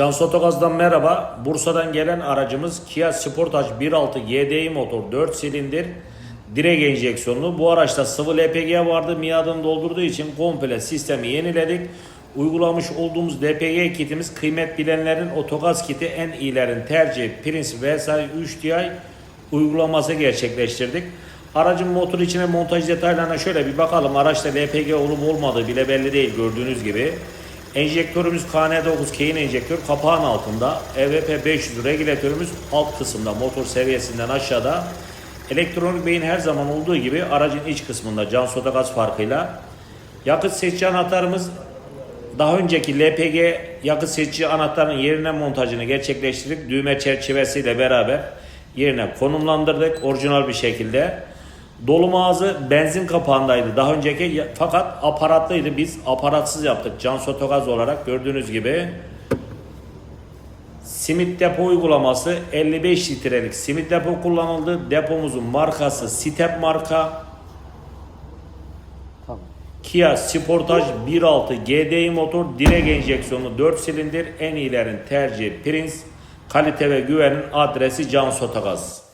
Can Sotogaz'dan merhaba. Bursa'dan gelen aracımız Kia Sportage 1.6 GDI motor 4 silindir direk enjeksiyonlu. Bu araçta sıvı LPG vardı. Miadını doldurduğu için komple sistemi yeniledik. Uygulamış olduğumuz LPG kitimiz kıymet bilenlerin otogaz kiti en iyilerin tercih Prince VSI 3 Ti uygulaması gerçekleştirdik. Aracın motor içine montaj detaylarına şöyle bir bakalım. Araçta LPG olup olmadığı bile belli değil gördüğünüz gibi. Enjektörümüz KN9 Kane enjektör kapağın altında. EVP 500 regülatörümüz alt kısımda motor seviyesinden aşağıda. Elektronik beyin her zaman olduğu gibi aracın iç kısmında can soda gaz farkıyla. Yakıt seçici anahtarımız daha önceki LPG yakıt seçici anahtarın yerine montajını gerçekleştirdik. Düğme çerçevesiyle beraber yerine konumlandırdık orijinal bir şekilde. Dolum ağzı benzin kapağındaydı daha önceki fakat aparatlıydı. Biz aparatsız yaptık can sotogaz olarak gördüğünüz gibi. Simit depo uygulaması 55 litrelik simit depo kullanıldı. Depomuzun markası Step marka. Tamam. Kia Sportage 1.6 GDI motor direk enjeksiyonlu 4 silindir en iyilerin tercihi Prince kalite ve güvenin adresi Can Sotagaz.